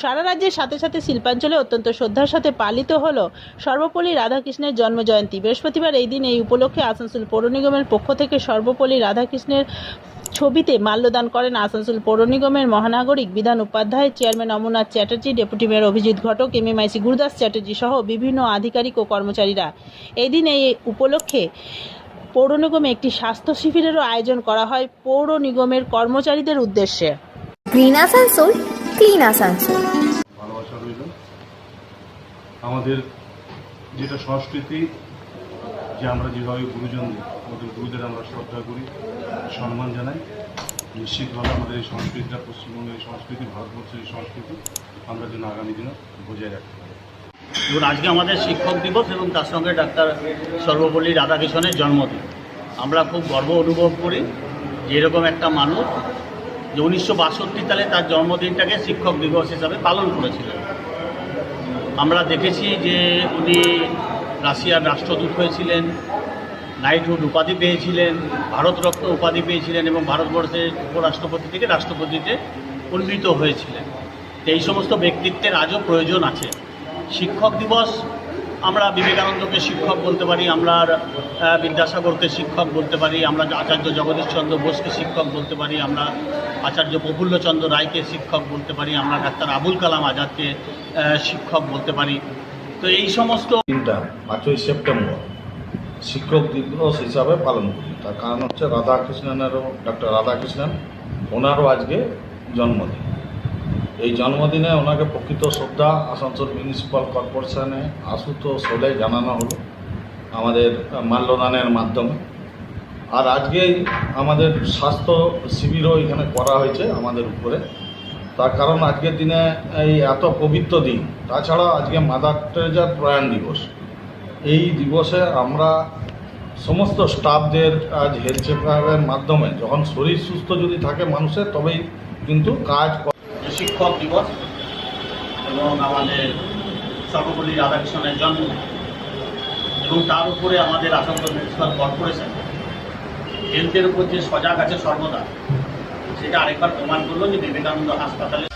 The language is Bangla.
সারা রাজ্যের সাথে সাথে শিল্পাঞ্চলে অত্যন্ত শ্রদ্ধার সাথে পালিত হলো সর্বপল্লী রাধাকৃষ্ণের জন্মজয়ন্তী। বৃহস্পতিবার এই দিন এই উপলক্ষে আসানসোল পৌর নিগমের পক্ষ থেকে সর্বপল্লী রাধাকৃষ্ণের ছবিতে মাল্যদান করেন আসানসোল পৌর নিগমের মহানাগরিক Bidhan Upadhyay chairman Amarnath Chatterjee, deputy mayor Abhijit Ghatak, MMIC Gurudas Chatterjee সহ বিভিন্ন আধিকারিক ও কর্মচারীরা। এই দিন এই উপলক্ষে পৌর নিগমে একটি স্বাস্থ্য শিবিরেরও আয়োজন করা হয় পৌর নিগমের কর্মচারীদের উদ্দেশ্যে। গ্রিন আসানসোল ক্লিন আসানসোল ভালোবাসা রইল। আমাদের যেটা সংস্কৃতি যে আমরা যেভাবে গুরুজনদের আমাদের গুরুদের আমরা শ্রদ্ধা করি সম্মান জানাই। নিশ্চিতভাবে আমাদের এই সংস্কৃতিটা পশ্চিমবঙ্গের এই সংস্কৃতি ভারতবর্ষের এই সংস্কৃতি আমরা যেন আগামী দিনে বজায় রাখতে পারি। এবং আজকে আমাদের শিক্ষক দিবস এবং তার সঙ্গে ডাক্তার সর্বপল্লী রাধাকৃষ্ণের জন্মদিন। আমরা খুব গর্ব অনুভব করি যে এরকম একটা মানুষ যে উনিশশো বাষট্টি সালে তার জন্মদিনটাকে শিক্ষক দিবস হিসাবে পালন করেছিলেন আমরা দেখেছি যে উনি রাশিয়ার রাষ্ট্রদূত হয়েছিলেন নাইটহুড উপাধি পেয়েছিলেন, ভারতরত্ন উপাধি পেয়েছিলেন এবং ভারতবর্ষের উপরাষ্ট্রপতি থেকে রাষ্ট্রপতিতে উন্নীত হয়েছিলেন। এই সমস্ত ব্যক্তিত্বের আজও প্রয়োজন আছে। শিক্ষক দিবস আমরা বিবেকানন্দকে শিক্ষক বলতে পারি, আমরা বিদ্যাসাগরকে শিক্ষক বলতে পারি, আমরা আচার্য জগদীশচন্দ্র বোসকে শিক্ষক বলতে পারি, আমরা আচার্য প্রফুল্লচন্দ্র রায়কে শিক্ষক বলতে পারি, আমরা ডাক্তার আবুল কালাম আজাদকে শিক্ষক বলতে পারি। তো এই সমস্ত দিনটা পাঁচই সেপ্টেম্বর, শিক্ষক দিবস হিসাবে পালন করি। তার কারণ হচ্ছে রাধাকৃষ্ণনেরও ডক্টর রাধাকৃষ্ণন, ওনারও আজকে জন্মদিন। এই জন্মদিনে ওনাকে প্রকৃত শ্রদ্ধা, আসানসোল মিউনিসিপ্যাল কর্পোরেশনে আশুতোষ হলে জানানো হলো আমাদের মাল্যদানের মাধ্যমে। আর আজকেই আমাদের স্বাস্থ্য শিবিরও এখানে করা হয়েছে আমাদের উপরে। তার কারণ আজকের দিনে এই এত পবিত্র দিন। তাছাড়া আজকে মাদার টেরেজার প্রয়াণ দিবস। এই দিবসে আমরা সমস্ত স্টাফদের আজ হেলথ চেকআপের মাধ্যমে, যখন শরীর সুস্থ যদি থাকে মানুষের, তবেই কিন্তু কাজ শিক্ষক দিবস এবং আমাদের সর্বপল্লী রাধাকৃষ্ণের জন্ম এবং তার উপরে আমাদের আসানসোল মিউনিসিপাল কর্পোরেশন। হেলথের উপর যে সজাগ আছে সর্বদা, সেটা আরেকবার প্রমাণ করল যে বিবেকানন্দ হাসপাতালে